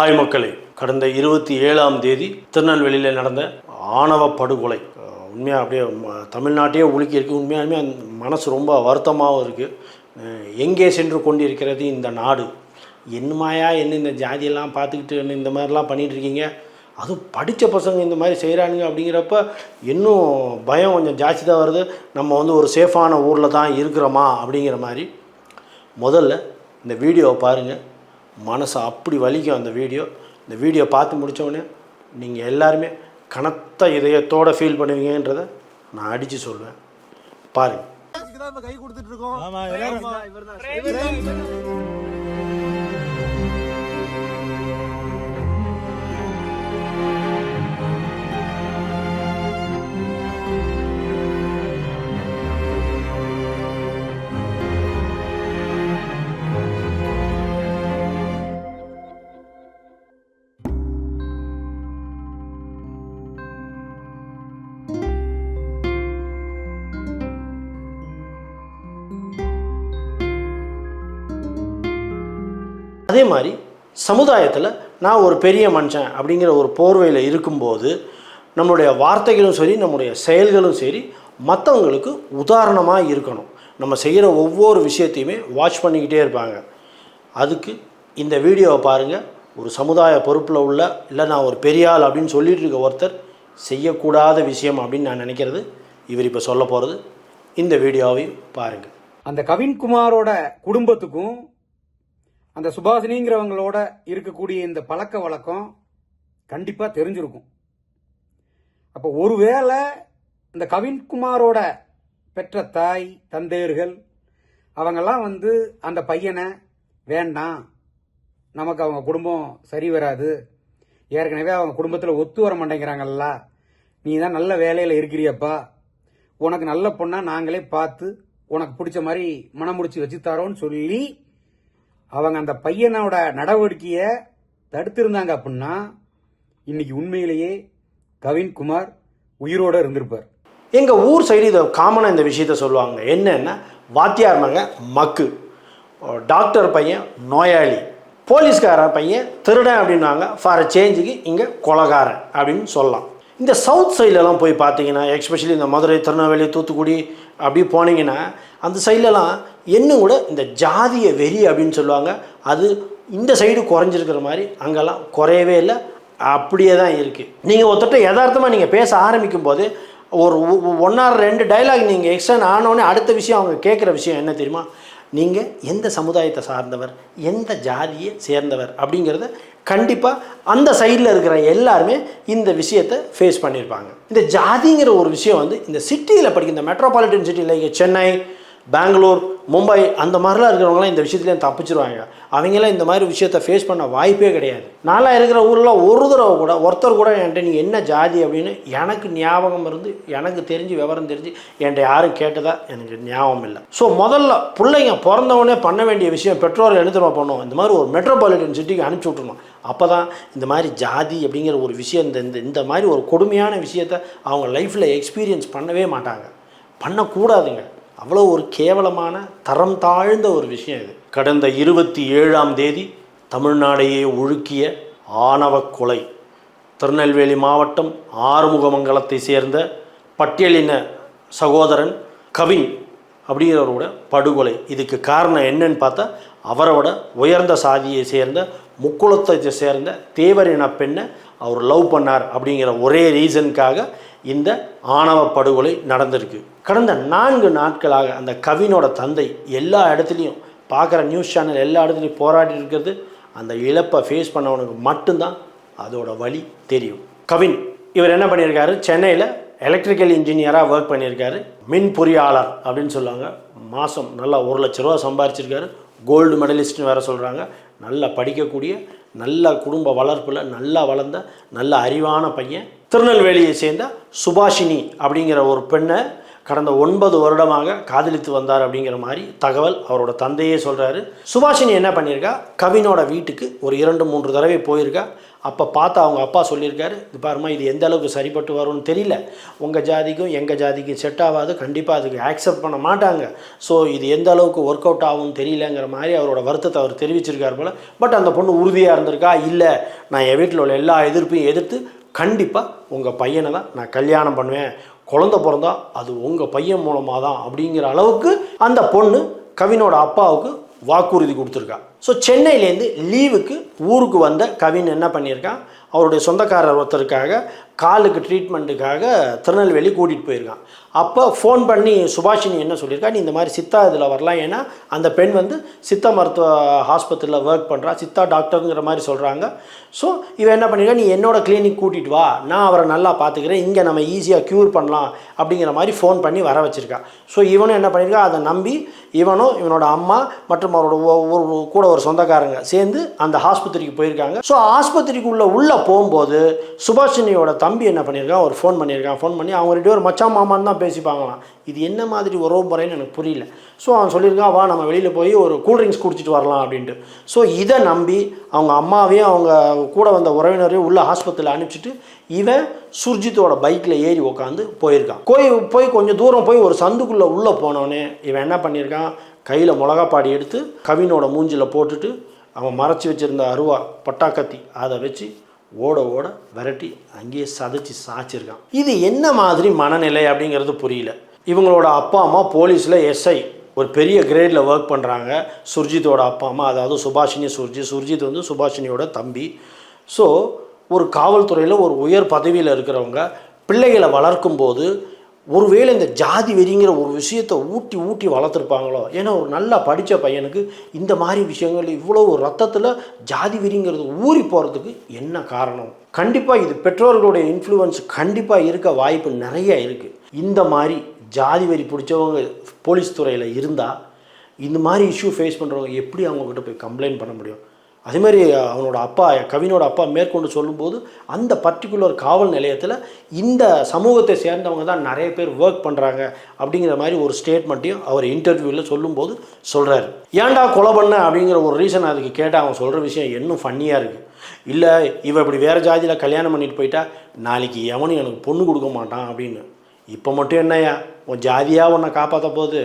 Hi மக்களே கடந்த இருபத்தி ஏழாம் தேதி திருநெல்வேலியில் நடந்த ஆணவ படுகொலை. உண்மையாக அப்படியே தமிழ்நாட்டையே உலுக்கி இருக்குது உண்மையாலுமே அந்த மனசு ரொம்ப வருத்தமாகவும் இருக்குது எங்கே சென்று கொண்டிருக்கிறது இந்த நாடு? என்னமாயா என்ன இந்த ஜாதியெல்லாம் பார்த்துக்கிட்டு என்ன இந்த மாதிரிலாம் பண்ணிகிட்ருக்கீங்க அதுவும் படித்த பசங்க இந்த மாதிரி செய்கிறானுங்க அப்படிங்கிறப்ப இன்னும் பயம் கொஞ்சம் ஜாஸ்தி தான் வருது. நம்ம வந்து ஒரு சேஃபான ஊரில் தான் இருக்கிறோமா அப்படிங்கிற மாதிரி. முதல்ல இந்த வீடியோவை பாருங்கள் மனசு அப்படி வலிக்கும் அந்த வீடியோ. இந்த வீடியோ பார்த்து முடிச்ச உடனே நீங்கள் எல்லாருமே கனத்த இதயத்தோட ஃபீல் பண்ணுவீங்கன்றதை நான் அடித்து சொல்லுவேன் பாருங்கள் கை கொடுத்துட்டு இருக்கோம். அதே மாதிரி சமுதாயத்தில் நான் ஒரு பெரிய மனுஷன் அப்படிங்கிற ஒரு போர்வையில் இருக்கும்போது நம்மளுடைய வார்த்தைகளும் சரி நம்முடைய செயல்களும் சரி மற்றவங்களுக்கு உதாரணமாக இருக்கணும். நம்ம செய்கிற ஒவ்வொரு விஷயத்தையுமே வாட்ச் பண்ணிக்கிட்டே இருப்பாங்க. அதுக்கு இந்த வீடியோவை பாருங்கள் ஒரு சமுதாய பொறுப்பில் உள்ள இல்லை நான் ஒரு பெரியாள் அப்படின்னு சொல்லிட்டு இருக்க ஒருத்தர் செய்யக்கூடாத விஷயம் அப்படின்னு நான் நினைக்கிறது இவர் இப்போ சொல்ல போகிறது இந்த வீடியோவையும் பாருங்கள் அந்த கவின்குமாரோட குடும்பத்துக்கும் அந்த சுபாஷினிங்கிறவங்களோட இருக்கக்கூடிய இந்த பழக்க வழக்கம் கண்டிப்பாக தெரிஞ்சிருக்கும். அப்போ ஒருவேளை இந்த கவின்குமாரோட பெற்ற தாய் தந்தையர்கள் அவங்கெல்லாம் வந்து அந்த பையனை வேண்டாம் நமக்கு அவங்க குடும்பம் சரி வராது ஏற்கனவே அவங்க குடும்பத்தில் ஒத்து வர மாட்டேங்கிறாங்கல்ல நீ தான் நல்ல வேலையில் இருக்கிறியப்பா உனக்கு நல்ல பொண்ணாக நாங்களே பார்த்து உனக்கு பிடிச்ச மாதிரி மனம் முடிச்சு வச்சு தரோன்னு சொல்லி அவங்க அந்த பையனோட நடவடிக்கையை தடுத்திருந்தாங்க அப்படின்னா இன்னைக்கு உண்மையிலேயே கவின்குமார் உயிரோட இருந்திருப்பார். எங்கள் ஊர் சைடு இதை காமனாக இந்த விஷயத்த சொல்லுவாங்க. என்னென்னா வாத்தியார் மகன் மக்கு டாக்டர் பையன் நோயாளி போலீஸ்கார பையன் திருடன் அப்படின்வாங்க ஃபார் சேஞ்சுக்கு இங்கே கொலகாரன் அப்படின்னு சொல்லலாம். இந்த சவுத் சைட்லலாம் போய் பார்த்தீங்கன்னா எக்ஸ்பெஷலி இந்த மதுரை திருநெல்வேலி தூத்துக்குடி அப்படி போனீங்கன்னா அந்த சைட்லலாம் இன்னும் கூட இந்த ஜாதிய வெறி அப்படின்னு சொல்லுவாங்க. அது இந்த சைடு குறைஞ்சிருக்கிற மாதிரி அங்கெல்லாம் குறையவே இல்லை. அப்படியே தான் இருக்குது நீங்கள் ஒருத்தட்ட யதார்த்தமாக நீங்கள் பேச ஆரம்பிக்கும் போது ஒரு ஒன் ஆர் ரெண்டு டைலாக் நீங்கள் எக்ஸ்டன் ஆனோடனே அடுத்த விஷயம் அவங்க கேட்குற விஷயம் என்ன தெரியுமா? நீங்கள் எந்த சமுதாயத்தை சார்ந்தவர் எந்த ஜாதியை சேர்ந்தவர் அப்படிங்கிறத கண்டிப்பாக அந்த சைடில் இருக்கிற எல்லாருமே இந்த விஷயத்தை ஃபேஸ் பண்ணியிருப்பாங்க இந்த ஜாதிங்கிற ஒரு விஷயம் வந்து இந்த சிட்டியில் படிக்கிற இந்த மெட்ரோபாலிட்டன் சிட்டியில் இங்கே சென்னை பெங்களூர் மும்பை அந்த மாதிரிலாம் இருக்கிறவங்களாம் இந்த விஷயத்துலேயும் தப்பிச்சிருவாங்க. அவங்களாம் இந்த மாதிரி விஷயத்தை ஃபேஸ் பண்ண வாய்ப்பே கிடையாது. நான்லாம் இருக்கிற ஊரில் ஒரு தடவை கூட ஒருத்தர் கூட என்கிட்ட நீங்கள் என்ன ஜாதி அப்படின்னு எனக்கு ஞாபகம் இருந்து எனக்கு தெரிஞ்சு விவரம் தெரிஞ்சு என்கிட்ட யாரும் கேட்டதா எனக்கு ஞாபகம் இல்லை. ஸோ முதல்ல பிள்ளைங்க பிறந்தவொடனே பண்ண வேண்டிய விஷயம் பெற்றோர்கள் என்ன பண்ணுவோம் இந்த மாதிரி ஒரு மெட்ரோபாலிட்டன் சிட்டிக்கு அனுப்பிச்சி விட்ருணும் அப்போ தான் இந்த மாதிரி ஜாதி அப்படிங்கிற ஒரு விஷயம் இந்த இந்த இந்த மாதிரி ஒரு கொடுமையான விஷயத்தை அவங்க லைஃப்பில் எக்ஸ்பீரியன்ஸ் பண்ணவே மாட்டாங்க. பண்ணக்கூடாதுங்க. அவ்வளோ ஒரு கேவலமான தரம் தாழ்ந்த ஒரு விஷயம் இது. கடந்த இருபத்தி ஏழாம் தேதி தமிழ்நாடையே ஒழுக்கிய ஆணவ கொலை. திருநெல்வேலி மாவட்டம் ஆறுமுகமங்கலத்தை சேர்ந்த பட்டியலின சகோதரன் கவின் அப்படிங்கிறவரோட படுகொலை. இதுக்கு காரணம் என்னன்னு பார்த்தா அவரோட உயர்ந்த சாதியை சேர்ந்த முக்குளத்தை சேர்ந்த தேவர் இன பெண்ணை அவர் லவ் பண்ணார் அப்படிங்கிற ஒரே ரீசனுக்காக இந்த ஆணவ படுகொலை நடந்திருக்கு. கடந்த நான்கு நாட்களாக அந்த கவினோட தந்தை எல்லா இடத்துலையும் பார்க்குற நியூஸ் சேனல் எல்லா இடத்துலையும் போராடி இருக்கிறது அந்த இழப்பை ஃபேஸ் பண்ணவனுக்கு மட்டும்தான் அதோட வழி தெரியும். கவின் இவர் என்ன பண்ணியிருக்காரு? சென்னையில் எலக்ட்ரிக்கல் இன்ஜினியராக ஒர்க் பண்ணியிருக்காரு. மின் பொறியாளர் அப்படின்னு சொல்லுவாங்க. மாதம் நல்லா ஒரு லட்ச ரூபா சம்பாரிச்சிருக்காரு. கோல்டு மெடலிஸ்ட்னு வேறு சொல்கிறாங்க நல்லா படிக்கக்கூடிய நல்ல குடும்ப வளர்ப்பில் நல்லா வளர்ந்த நல்ல அறிவான பையன் திருநெல்வேலியை சேர்ந்த சுபாஷினி அப்படிங்கிற ஒரு பெண்ணை கடந்த ஒன்பது வருடமாக காதலித்து வந்தார் அப்படிங்கிற மாதிரி தகவல் அவரோட தந்தையே சொல்கிறாரு சுபாஷினி என்ன பண்ணியிருக்கா? கவினோட வீட்டுக்கு ஒரு இரண்டு மூன்று தடவை போயிருக்கா. அப்போ பார்த்து அவங்க அப்பா சொல்லியிருக்காரு இது பாருமா இது எந்த அளவுக்கு சரிப்பட்டு வரும்னு தெரியல. உங்கள் ஜாதிக்கும் எங்கள் ஜாதிக்கும் செட் ஆகாது கண்டிப்பாக அதுக்கு ஆக்செப்ட் பண்ண மாட்டாங்க. ஸோ இது எந்த அளவுக்கு ஒர்க் அவுட் ஆகும்னு தெரியலங்கிற மாதிரி அவரோட வருத்தத்தை அவர் தெரிவிச்சிருக்கார் போல். பட் அந்த பொண்ணு உறுதியாக இருந்திருக்கா? இல்லை. நான் என் வீட்டில் உள்ள எல்லா எதிர்ப்பையும் எதிர்த்து கண்டிப்பாக உங்கள் பையனை தான் நான் கல்யாணம் பண்ணுவேன். குழந்த பிறந்தா அது உங்கள் பையன் மூலமாக தான் அப்படிங்கிற அளவுக்கு அந்த பொண்ணு கவினோட அப்பாவுக்கு வாக்குறுதி கொடுத்துருக்கா. ஸோ சென்னையிலேருந்து லீவுக்கு ஊருக்கு வந்த கவின் என்ன பண்ணியிருக்கான்? அவருடைய சொந்தக்காரர் ஒருத்தருக்காக காலுக்கு ட்ரீட்மெண்ட்டுக்காக திருநெல்வேலி கூட்டிகிட்டு போயிருக்கான். அப்போ ஃபோன் பண்ணி சுபாஷினி என்ன சொல்லியிருக்கா? நீ இந்த மாதிரி சித்தா இதில் வரலாம். ஏன்னா அந்த பெண் வந்து சித்த மருத்துவ ஹாஸ்பத்திரியில் ஒர்க் பண்ணுறா சித்தா டாக்டருங்கிற மாதிரி சொல்கிறாங்க ஸோ இவன் என்ன பண்ணியிருக்கா? நீ என்னோடய கிளினிக் கூட்டிகிட்டு வா. நான் அவரை நல்லா பார்த்துக்கிறேன். இங்கே நம்ம ஈஸியாக க்யூர் பண்ணலாம் அப்படிங்கிற மாதிரி ஃபோன் பண்ணி வர வச்சுருக்கா. ஸோ இவனும் என்ன பண்ணியிருக்கா? அதை நம்பி இவனும் இவனோட அம்மா மற்றும் அவரோட ஒரு கூட ஒரு சொந்தக்காரங்க சேர்ந்து அந்த ஆஸ்பத்திரிக்கு போயிருக்காங்க. ஸோ ஆஸ்பத்திரிக்குள்ளே உள்ளே போகும்போது சுபாஷினியோட தம்பி என்ன பண்ணியிருக்கான்? ஒரு ஃபோன் பண்ணியிருக்கான். ஃபோன் பண்ணி அவங்க ரெண்டு பேரும் மச்சான் மாமான்னு தான் பேசிப்பாங்களாம். இது என்ன மாதிரி உறவு முறைன்னு எனக்கு புரியல. ஸோ அவன் சொல்லியிருக்கான் வா நம்ம வெளியில் போய் ஒரு கூல்ட்ரிங்க்ஸ் குடிச்சிட்டு வரலாம் அப்படின்ட்டு. ஸோ இதை நம்பி அவங்க அம்மாவையும் அவங்க கூட வந்த உறவினரையும் உள்ள ஆஸ்பத்திரியில் அனுப்பிச்சிட்டு இவன் சுர்ஜித்தோட பைக்கில் ஏறி உட்காந்து போயிருக்கான். போய் போய் கொஞ்சம் தூரம் போய் ஒரு சந்துக்குள்ளே உள்ளே போனோடனே இவன் என்ன பண்ணியிருக்கான்? கையில் மிளகாப்பாடி எடுத்து கவினோட மூஞ்சில் போட்டுட்டு அவன் மறைச்சி வச்சுருந்த அருவா பட்டாக்கத்தி அதை வச்சு ஓட ஓட விரட்டி அங்கேயே சதைச்சி சாய்ச்சிருக்கான். இது என்ன மாதிரி மனநிலை அப்படிங்கிறது புரியல. இவங்களோட அப்பா அம்மா போலீஸில் எஸ்ஐ. ஒரு பெரிய கிரேடில் ஒர்க் பண்ணுறாங்க சுர்ஜித்தோட அப்பா அம்மா அதாவது சுபாஷினி சுர்ஜித் சுர்ஜித் வந்து சுபாஷினியோட தம்பி. ஸோ ஒரு காவல்துறையில் ஒரு உயர் பதவியில் இருக்கிறவங்க பிள்ளைகளை வளர்க்கும்போது ஒருவேளை இந்த ஜாதி வெறிங்கிற ஒரு விஷயத்தை ஊட்டி ஊட்டி வளர்த்துருப்பாங்களோ? ஏன்னா ஒரு நல்லா படித்த பையனுக்கு இந்த மாதிரி விஷயங்கள் இவ்வளோ ஒரு ரத்தத்தில் ஜாதி வெறிங்கிறது ஊறி போகிறதுக்கு என்ன காரணம்? கண்டிப்பாக இது பெற்றோர்களுடைய இன்ஃப்ளூயன்ஸ் கண்டிப்பாக இருக்க வாய்ப்பு நிறைய இருக்குது இந்த மாதிரி ஜாதி வெறி பிடிச்சவங்க போலீஸ் துறையில் இருந்தால் இந்த மாதிரி இஷ்யூ ஃபேஸ் பண்ணுறவங்க எப்படி அவங்கக்கிட்ட போய் கம்ப்ளைண்ட் பண்ண முடியும்? அதே மாதிரி அவனோட அப்பா கவினோட அப்பா மேற்கொண்டு சொல்லும்போது அந்த பர்டிகுலர் காவல் நிலையத்தில் இந்த சமூகத்தை சேர்ந்தவங்க தான் நிறைய பேர் ஒர்க் பண்ணுறாங்க அப்படிங்கிற மாதிரி ஒரு ஸ்டேட்மெண்ட்டையும் அவர் இன்டர்வியூவில் சொல்லும்போது சொல்கிறாரு ஏன்டா கொலை பண்ண? அப்படிங்கிற ஒரு ரீசன் அதுக்கு கேட்டால் அவன் சொல்கிற விஷயம் இன்னும் ஃபன்னியாக இருக்குது இல்லை இவன் இப்படி வேறு ஜாதியில் கல்யாணம் பண்ணிட்டு போயிட்டா நாளைக்கு எவனும் எனக்கு பொண்ணு கொடுக்க மாட்டான் அப்படின்னு. இப்போ மட்டும் என்னய்யா? உன் ஜாதியாக உன்னை காப்பாற்ற போகுது.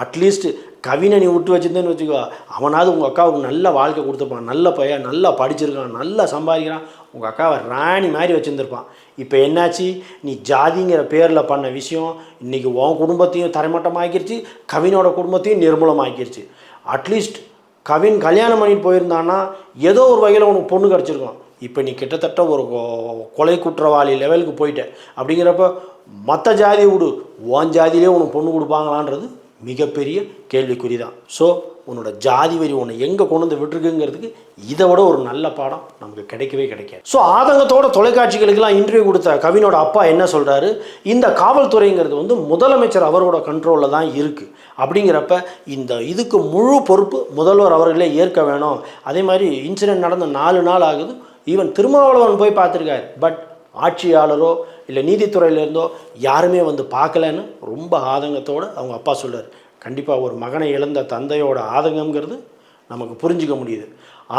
அட்லீஸ்ட் கவினை நீ விட்டு வச்சிருந்தேன்னு வச்சுக்கோ அவனாவது உங்கள் அக்காவுக்கு நல்ல வாழ்க்கை கொடுத்துருப்பான் நல்ல பையன் நல்லா படிச்சிருக்கான் நல்லா சம்பாதிக்கிறான். உங்கள் அக்காவை ராணி மாதிரி வச்சுருந்துருப்பான். இப்போ என்னாச்சு? நீ ஜாதிங்கிற பேரில் பண்ண விஷயம் இன்றைக்கி உன் குடும்பத்தையும் தரைமட்டமாக்கிருச்சு கவினோட குடும்பத்தையும் நிர்மூலமாக்கிருச்சு. அட்லீஸ்ட் கவின் கல்யாணம் பண்ணிட்டு போயிருந்தான்னா ஏதோ ஒரு வகையில் உனக்கு பொண்ணு கிடச்சிருக்கும். இப்போ நீ கிட்டத்தட்ட ஒரு கொ- கொலை குற்றவாளி லெவலுக்கு போயிட்ட. அப்படிங்கிறப்ப மற்ற ஜாதியை விடு உன் ஜாதியிலே உனக்கு பொண்ணு கொடுப்பாங்களான்றது மிகப்பெரிய கேள்விக்குறி தான் ஸோ உன்னோட ஜாதி வரி உன்னை எங்கே கொண்டு வந்து விட்டுருக்குங்கிறதுக்கு இதை விட ஒரு நல்ல பாடம் நமக்கு கிடைக்கவே கிடைக்காது. ஸோ ஆதங்கத்தோட தொலைக்காட்சிகளுக்கெல்லாம் இன்டர்வியூ கொடுத்த கவினோட அப்பா என்ன சொல்கிறாரு இந்த காவல்துறைங்கிறது வந்து முதலமைச்சர் அவரோட கண்ட்ரோலில் தான் இருக்குது அப்படிங்கிறப்ப இந்த இதுக்கு முழு பொறுப்பு முதல்வர் அவர்களே ஏற்க வேணும். அதே மாதிரி இன்சிடென்ட் நடந்த நாலு நாள் ஆகுது. ஈவன் திருமாவளவன் போய் பார்த்துருக்காரு. பட் ஆட்சியாளரோ இல்லை நீதித்துறையிலேருந்தோ யாருமே வந்து பார்க்கலன்னு ரொம்ப ஆதங்கத்தோடு அவங்க அப்பா சொல்கிறார் கண்டிப்பாக ஒரு மகனை இழந்த தந்தையோட ஆதங்கம்ங்கிறது நமக்கு புரிஞ்சுக்க முடியுது.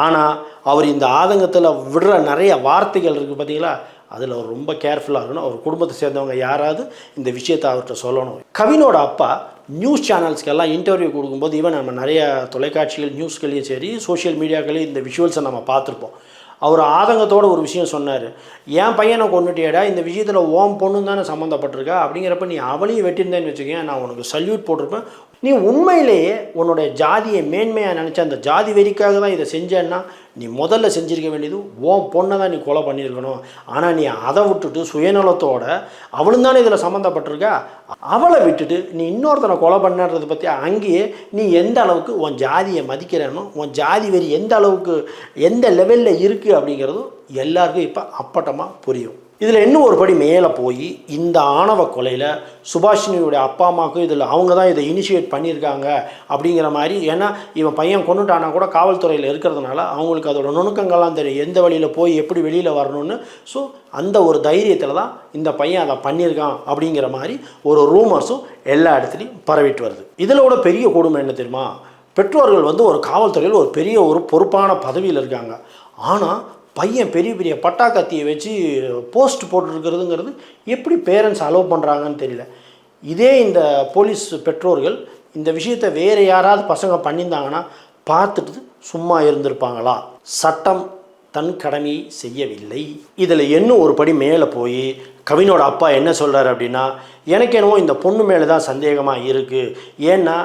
ஆனால் அவர் இந்த ஆதங்கத்தில் விடுற நிறைய வார்த்தைகள் இருக்குது பார்த்தீங்களா அதில் அவர் ரொம்ப கேர்ஃபுல்லாக இருக்கணும். அவர் குடும்பத்தை சேர்ந்தவங்க யாராவது இந்த விஷயத்தை அவர்கிட்ட சொல்லணும். கவினோட அப்பா நியூஸ் சேனல்ஸ்க்கெல்லாம் இன்டர்வியூ கொடுக்கும்போது ஈவன் நம்ம நிறைய தொலைக்காட்சிகள் நியூஸ்களையும் சரி சோஷியல் மீடியாக்களையும் இந்த விஷுவல்ஸை நம்ம பார்த்துருப்போம். அவர் ஆதங்கத்தோட ஒரு விஷயம் சொன்னார். என் பையனை கொண்டுட்டியடா இந்த விஷயத்தில் ஓம் பொண்ணு தானே சம்மந்தப்பட்டிருக்கா அப்படிங்கிறப்ப நீ அவளையும் வெட்டியிருந்தேன்னு வச்சுக்கேன் நான் உனக்கு சல்யூட் போட்டிருப்பேன். நீ உண்மையிலேயே உன்னுடைய ஜாதியை மேன்மையாக நினச்ச அந்த ஜாதி வெறிக்காக தான் இதை செஞ்சேன்னா நீ முதல்ல செஞ்சிருக்க வேண்டியது ஓன் பொண்ணை தான் நீ கொலை பண்ணியிருக்கணும். ஆனால் நீ அதை விட்டுட்டு சுயநலத்தோட அவளும் தானே இதில் சம்மந்தப்பட்டிருக்கா அவளை விட்டுட்டு நீ இன்னொருத்தனை கொலை பண்ணுறதை பற்றி அங்கேயே நீ எந்த அளவுக்கு உன் ஜாதியை மதிக்கிறேனோ உன் ஜாதி வெறி எந்த அளவுக்கு எந்த லெவலில் இருக்குது அப்படிங்கிறதும் எல்லாருக்கும் இப்போ அப்பட்டமாக புரியும். இதில் இன்னும் ஒரு படி மேலே போய் இந்த ஆணவ கொலையில் சுபாஷினியுடைய அப்பா அம்மாவுக்கும் இதில் அவங்க தான் இதை இனிஷியேட் பண்ணியிருக்காங்க அப்படிங்கிற மாதிரி. ஏன்னா இவன் பையன் கொண்டுட்டானா கூட காவல்துறையில் இருக்கிறதுனால அவங்களுக்கு அதோட நுணுக்கங்கள்லாம் தெரியும். எந்த வழியில் போய் எப்படி வெளியில் வரணும்னு. ஸோ அந்த ஒரு தைரியத்தில் தான் இந்த பையன் அதை பண்ணியிருக்கான் அப்படிங்கிற மாதிரி ஒரு ரூமர்ஸும் எல்லா இடத்துலையும் பரவிட்டு வருது. இதில் கூட பெரிய கொடுமை என்ன தெரியுமா? பெற்றோர்கள் வந்து ஒரு காவல்துறையில் ஒரு பெரிய ஒரு பொறுப்பான பதவியில் இருக்காங்க. ஆனால் பையன் பெரிய பெரிய பட்டா கத்தியை வச்சு போஸ்ட் போட்டுருக்கிறதுங்கிறது எப்படி பேரண்ட்ஸ் அலோவ் பண்ணுறாங்கன்னு தெரியல. இதே இந்த போலீஸ் பெற்றோர்கள் இந்த விஷயத்தை வேறு யாராவது பசங்க பண்ணியிருந்தாங்கன்னா பார்த்துட்டு சும்மா இருந்திருப்பாங்களா? சட்டம் தன் கடமையை செய்யவில்லை. இதில் இன்னும் ஒரு படி மேலே போய் கவினோட அப்பா என்ன சொல்கிறாரு அப்படின்னா எனக்கு என்னவோ இந்த பொண்ணு மேலே தான் சந்தேகமாக இருக்குது ஏன்னா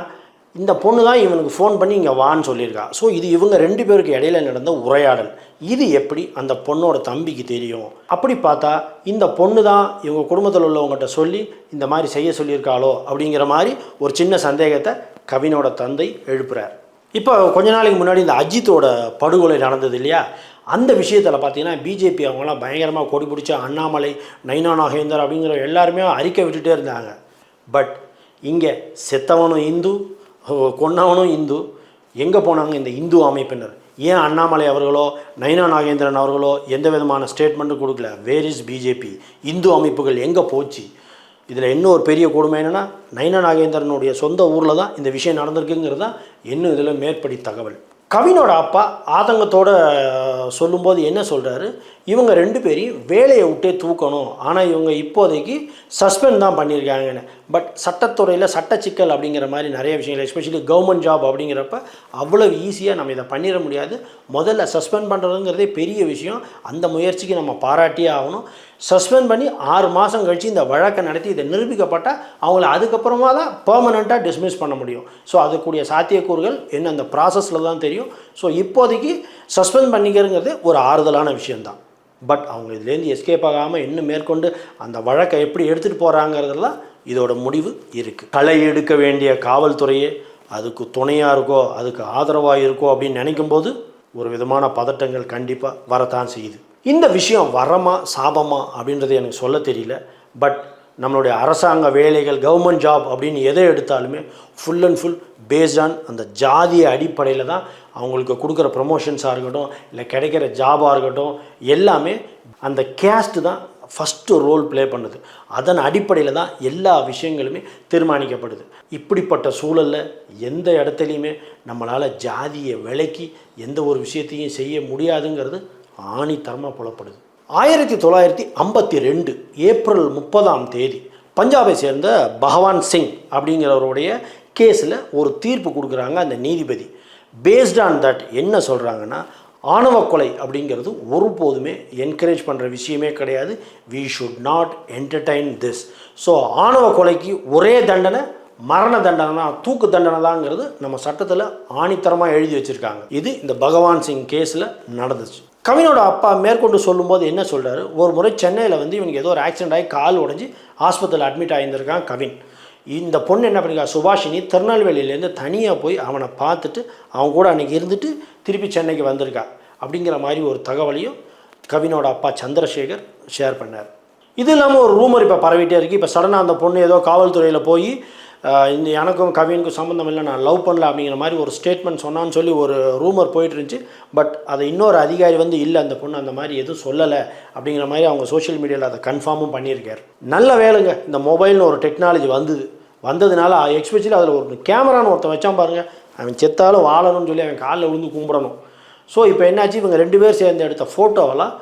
இந்த பொண்ணு தான் இவனுக்கு ஃபோன் பண்ணி இங்கே வான்னு சொல்லியிருக்கா. ஸோ இது இவங்க ரெண்டு பேருக்கு இடையில நடந்த உரையாடல். இது எப்படி அந்த பொண்ணோட தம்பிக்கு தெரியும்? அப்படி பார்த்தா இந்த பொண்ணு தான் இவங்க குடும்பத்தில் உள்ளவங்ககிட்ட சொல்லி இந்த மாதிரி செய்ய சொல்லியிருக்காளோ அப்படிங்கிற மாதிரி ஒரு சின்ன சந்தேகத்தை கவினோட தந்தை எழுப்புறார். இப்போ கொஞ்ச நாளைக்கு முன்னாடி இந்த அஜித்தோட படுகொலை நடந்தது இல்லையா? அந்த விஷயத்தில் பார்த்தீங்கன்னா பிஜேபி அவங்களாம் பயங்கரமாக கொடி பிடிச்ச அண்ணாமலை நைனா நாகேந்தர் அப்படிங்கிற எல்லாருமே அறிக்கை விட்டுட்டே இருந்தாங்க. பட் இங்கே செத்தவனும் இந்து கொன்னவனும் இந்து. எங்கே போனாங்க இந்த இந்து அமைப்பினர்? ஏன் அண்ணாமலை அவர்களோ நயனா நாகேந்திரன் அவர்களோ எந்த விதமான ஸ்டேட்மெண்ட்டும் கொடுக்கல? வேர் இஸ் பிஜேபி இந்து அமைப்புகள் எங்கே போச்சு? இதில் இன்னும் ஒரு பெரிய கொடுமை என்னென்னா நயனா நாகேந்திரனுடைய சொந்த ஊரில் தான் இந்த விஷயம் நடந்திருக்குங்கிறது தான் இன்னும் இதில் மேற்படி தகவல். கவினோட அப்பா ஆதங்கத்தோடு சொல்லும்போது என்ன சொல்கிறாரு இவங்க ரெண்டு பேரையும் வேலையை விட்டே தூக்கணும். ஆனால் இவங்க இப்போதைக்கு சஸ்பெண்ட் தான் பண்ணியிருக்காங்கன்னு. பட் சட்டத்துறையில் சட்ட சிக்கல் அப்படிங்கிற மாதிரி நிறைய விஷயங்கள் எஸ்பெஷலி கவர்மெண்ட் ஜாப் அப்படிங்கிறப்ப அவ்வளோ ஈஸியாக நம்ம இதை பண்ணிட முடியாது. முதல்ல சஸ்பெண்ட் பண்ணுறதுங்கிறதே பெரிய விஷயம். அந்த முயற்சிக்கு நம்ம பாராட்டியே ஆகணும். சஸ்பெண்ட் பண்ணி ஆறு மாதம் கழித்து இந்த வழக்கை நடத்தி இதை நிரூபிக்கப்பட்டால் அவங்கள அதுக்கப்புறமா தான் பர்மனெண்ட்டாக டிஸ்மிஸ் பண்ண முடியும். ஸோ அதுக்கூடிய சாத்தியக்கூறுகள் என்ன? அந்த ப்ராசஸில் தான் தெரியும். ஸோ இப்போதைக்கு சஸ்பெண்ட் பண்ணிக்கிறங்கிறது ஒரு ஆறுதலான விஷயந்தான் பட் அவங்க இதுலேருந்து எஸ்கேப் ஆகாமல் இன்னும் மேற்கொண்டு அந்த வழக்கை எப்படி எடுத்துகிட்டு போகிறாங்கிறதெல்லாம் இதோட முடிவு இருக்குது களை எடுக்க வேண்டிய காவல்துறையே அதுக்கு துணையாக இருக்கோ அதுக்கு ஆதரவாக இருக்கோ அப்படின்னு நினைக்கும்போது ஒரு விதமான பதட்டங்கள் கண்டிப்பாக வரத்தான் செய்யுது. இந்த விஷயம் வரமா சாபமா அப்படின்றது எனக்கு சொல்ல தெரியல. பட் நம்மளுடைய அரசாங்க வேலைகள் கவர்மெண்ட் ஜாப் அப்படின்னு எதை எடுத்தாலுமே full and full based on அந்த ஜாதிய அடிப்படையில் தான் அவங்களுக்கு கொடுக்குற ப்ரமோஷன்ஸாக இருக்கட்டும் இல்லை கிடைக்கிற ஜாபாக இருக்கட்டும் எல்லாமே அந்த கேஸ்ட் தான் ஃபஸ்ட்டு ரோல் ப்ளே பண்ணுது. அதன் அடிப்படையில் தான் எல்லா விஷயங்களுமே தீர்மானிக்கப்படுது. இப்படிப்பட்ட சூழலில் எந்த இடத்துலையுமே நம்மளால் ஜாதியை விலக்கி எந்த ஒரு விஷயத்தையும் செய்ய முடியாதுங்கிறது ஆணித்தரமாக புலப்படுது. ஆயிரத்தி தொள்ளாயிரத்தி ஐம்பத்தி ரெண்டு ஏப்ரல் முப்பதாம் தேதி பஞ்சாபை சேர்ந்த பகவான் சிங் அப்படிங்கிறவருடைய கேஸில் ஒரு தீர்ப்பு கொடுக்குறாங்க அந்த நீதிபதி. பேஸ்ட் ஆன் தட் என்ன சொல்கிறாங்கன்னா ஆணவ கொலை அப்படிங்கிறது ஒருபோதுமே என்கரேஜ் பண்ணுற விஷயமே கிடையாது. We should not entertain this so ஆணவ கொலைக்கு ஒரே தண்டனை மரண தண்டனை தூக்கு தண்டனை தாங்கிறது நம்ம சட்டத்தில் ஆணித்தரமாக எழுதி வச்சுருக்காங்க. இது இந்த பகவான் சிங் கேஸில் நடந்துச்சு. கவினோட அப்பா மேற்கொண்டு சொல்லும்போது என்ன சொல்கிறாரு ஒரு முறை சென்னையில் வந்து இவனுக்கு ஏதோ ஒரு ஆக்சிடென்ட் ஆகி கால் உடைஞ்சி ஆஸ்பத்திரியில் அட்மிட் ஆகியிருந்திருக்கான் கவின். இந்த பொண்ணு என்ன பண்ணிருக்கா? சுபாஷினி திருநெல்வேலியிலேருந்து தனியாக போய் அவனை பார்த்துட்டு அவன் கூட அன்றைக்கி இருந்துட்டு திருப்பி சென்னைக்கு வந்திருக்கா. அப்படிங்கிற மாதிரி ஒரு தகவலையும் கவினோட அப்பா சந்திரசேகர் ஷேர் பண்ணார். இது இல்லாமல் ஒரு ரூமர் இப்போ பரவிட்டே இருக்குது இப்போ சடனாக அந்த பொண்ணு ஏதோ காவல்துறையில் போய் இந்த எனக்கும் கவினுக்கும் சம்மந்தம் இல்லை நான் லவ் பண்ணல அப்படிங்கிற மாதிரி ஒரு ஸ்டேட்மெண்ட் சொன்னான்னு சொல்லி ஒரு ரூமர் போயிட்டு இருந்துச்சு பட் அதை இன்னொரு அதிகாரி வந்து இல்லை அந்த பொண்ணு அந்த மாதிரி எதுவும் சொல்லலை அப்படிங்கிற மாதிரி அவங்க சோஷியல் மீடியாவில் அதை கன்ஃபார்மும் பண்ணியிருக்காரு. நல்ல வேலைங்க. இந்த மொபைல்னு ஒரு டெக்னாலஜி வந்தது. வந்ததுனால எக்ஸ்பெஷலி அதில் ஒரு கேமரான்னு ஒருத்தன் வச்சான் பாருங்கள் அவன் செத்தாலும் வாழணும்னு சொல்லி அவன் காலில் விழுந்து கும்பிடணும். ஸோ இப்போ என்னாச்சு? இவங்க ரெண்டு பேர் சேர்ந்து எடுத்த ஃபோட்டோவெல்லாம்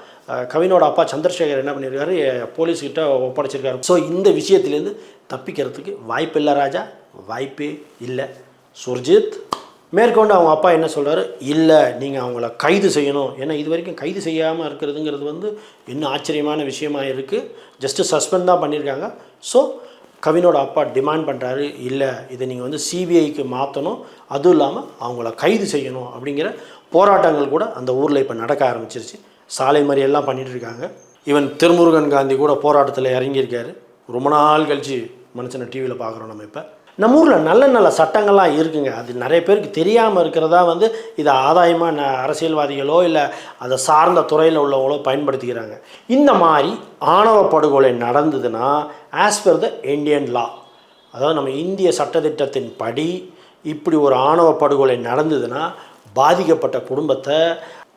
கவினோட அப்பா சந்திரசேகர் என்ன பண்ணியிருக்காரு? போலீஸ்கிட்ட ஒப்படைச்சிருக்காரு. ஸோ இந்த விஷயத்துலேருந்து தப்பிக்கிறதுக்கு வாய்ப்பு இல்லை ராஜா. வாய்ப்பே இல்லை. சுர்ஜித் மேற்கொண்டு அவங்க அப்பா என்ன சொல்கிறாரு இல்லை நீங்கள் அவங்கள கைது செய்யணும். ஏன்னா இது வரைக்கும் கைது செய்யாமல் இருக்கிறதுங்கிறது வந்து இன்னும் ஆச்சரியமான விஷயமா இருக்குது ஜஸ்ட்டு சஸ்பெண்ட் தான் பண்ணியிருக்காங்க. ஸோ கவினோட அப்பா டிமாண்ட் பண்ணுறாரு இல்லை இதை நீங்கள் வந்து சிபிஐக்கு மாற்றணும் அதுவும் இல்லாமல் அவங்கள கைது செய்யணும் அப்படிங்கிற போராட்டங்கள் கூட அந்த ஊரில் இப்போ நடக்க ஆரம்பிச்சிருச்சு. சாலை மறியெல்லாம் பண்ணிகிட்ருக்காங்க இருக்காங்க. ஈவன் திருமுருகன் காந்தி கூட போராட்டத்தில் இறங்கியிருக்காரு. ரொம்ப நாள் கழிச்சு மனுஷனை டிவியில் பார்க்குறோம் நம்ம இப்போ. நம்ம ஊரில் நல்ல நல்ல சட்டங்கள்லாம் இருக்குங்க. அது நிறைய பேருக்கு தெரியாமல் இருக்கிறதா வந்து இதை ஆதாயமாக ந அரசியல்வாதிகளோ இல்லை அதை சார்ந்த துறையில் உள்ளவங்களோ பயன்படுத்திக்கிறாங்க. இந்த மாதிரி ஆணவ படுகொலை நடந்ததுன்னா as per the Indian law அதாவது நம்ம இந்திய சட்டத்திட்டத்தின் படி இப்படி ஒரு ஆணவ படுகொலை நடந்ததுன்னா பாதிக்கப்பட்ட குடும்பத்தை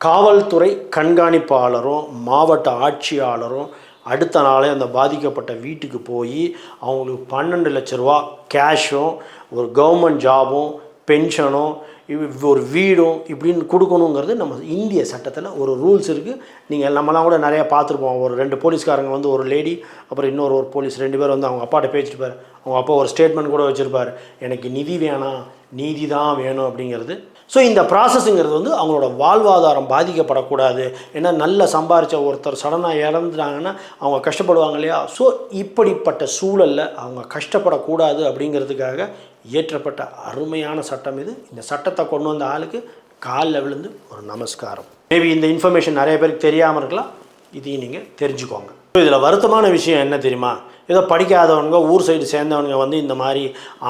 காவல்துறை கண்காணிப்பாளரும் மாவட்ட ஆட்சியாளரும் அடுத்த நாளே அந்த பாதிக்கப்பட்ட வீட்டுக்கு போய் அவங்களுக்கு பன்னெண்டு லட்ச ரூபா கேஷும் ஒரு கவர்மெண்ட் ஜாபும் பென்ஷனும் இவ் ஒரு வீடும் இப்படின்னு கொடுக்கணுங்கிறது நம்ம இந்திய சட்டத்தில் ஒரு ரூல்ஸ் இருக்குது நீங்கள் நம்மலாம் கூட நிறையா பார்த்துருப்போம். ஒரு ரெண்டு போலீஸ்காரங்க வந்து ஒரு லேடி அப்புறம் இன்னொரு ஒரு போலீஸ் ரெண்டு பேர் வந்து அவங்க அப்பாட்ட பேசிட்டுப்பார் அவங்க அப்பா ஒரு ஸ்டேட்மெண்ட் கூட வச்சுருப்பார். எனக்கு நிதி வேணாம் நீதி தான் வேணும் அப்படிங்கிறது ஸோ இந்த ப்ராசஸ்ங்கிறது வந்து அவங்களோட வாழ்வாதாரம் பாதிக்கப்படக்கூடாது. ஏன்னா நல்ல சம்பாரித்த ஒருத்தர் சடனாக இறந்துட்டாங்கன்னா அவங்க கஷ்டப்படுவாங்க இல்லையா? ஸோ இப்படிப்பட்ட சூழலில் அவங்க கஷ்டப்படக்கூடாது அப்படிங்கிறதுக்காக இயற்றப்பட்ட அருமையான சட்டம் இது. இந்த சட்டத்தை கொண்டு வந்த ஆளுக்கு காலில் விழுந்து ஒரு நமஸ்காரம். மேபி இந்த இன்ஃபர்மேஷன் நிறைய பேருக்கு தெரியாமல் இருக்கலாம். இதையும் நீங்கள் தெரிஞ்சுக்கோங்க. இதில் வருத்தமான விஷயம் என்ன தெரியுமா? ஏதோ படிக்காதவனுங்க ஊர் சைடு சேர்ந்தவனுங்க வந்து இந்த மாதிரி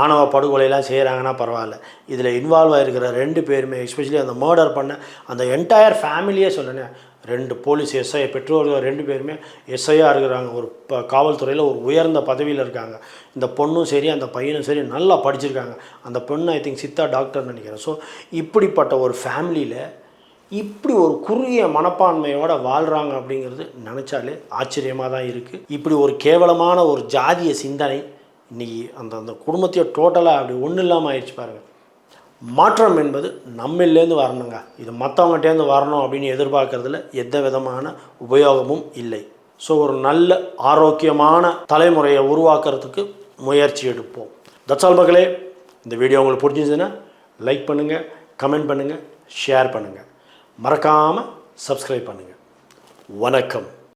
ஆணவ படுகொலையெல்லாம் செய்கிறாங்கன்னா பரவாயில்ல. இதில் இன்வால்வ் ஆகிருக்கிற ரெண்டு பேருமே எஸ்பெஷலி அந்த மர்டர் பண்ண அந்த என்டையர் ஃபேமிலியே சொல்லுனேன் ரெண்டு போலீஸ் எஸ்ஐ பெற்றோர்கள் ரெண்டு பேருமே எஸ்ஐயாக இருக்கிறாங்க. ஒரு ப காவல்துறையில் ஒரு உயர்ந்த பதவியில் இருக்காங்க. இந்த பொண்ணும் சரி அந்த பையனும் சரி நல்லா படிச்சிருக்காங்க. அந்த பொண்ணு ஐ திங்க் சித்தா டாக்டர்னு நினைக்கிறேன். ஸோ இப்படிப்பட்ட ஒரு ஃபேமிலியில் இப்படி ஒரு குறுகிய மனப்பான்மையோட வாழ்கிறாங்க அப்படிங்கிறது நினச்சாலே ஆச்சரியமாக தான் இருக்குது இப்படி ஒரு கேவலமான ஒரு ஜாதிய சிந்தனை இன்னைக்கு அந்த அந்த குடும்பத்தையே டோட்டலாக அப்படி ஒன்றும் இல்லாமல் ஆயிடுச்சு பாருங்கள் மாற்றம் என்பது நம்மிலேருந்து வரணுங்க. இது மற்றவங்ககிட்டேருந்து வரணும் அப்படின்னு எதிர்பார்க்கறதுல எந்த விதமான உபயோகமும் இல்லை. ஸோ ஒரு நல்ல ஆரோக்கியமான தலைமுறையை உருவாக்குறதுக்கு முயற்சி எடுப்போம். தட்சால் மக்களே. இந்த வீடியோ உங்களுக்கு பிடிச்சிருந்துச்சுன்னா லைக் பண்ணுங்கள் கமெண்ட் பண்ணுங்கள் ஷேர் பண்ணுங்கள் மறக்காமல் சப்ஸ்கிரைப் பண்ணுங்கள் வணக்கம்.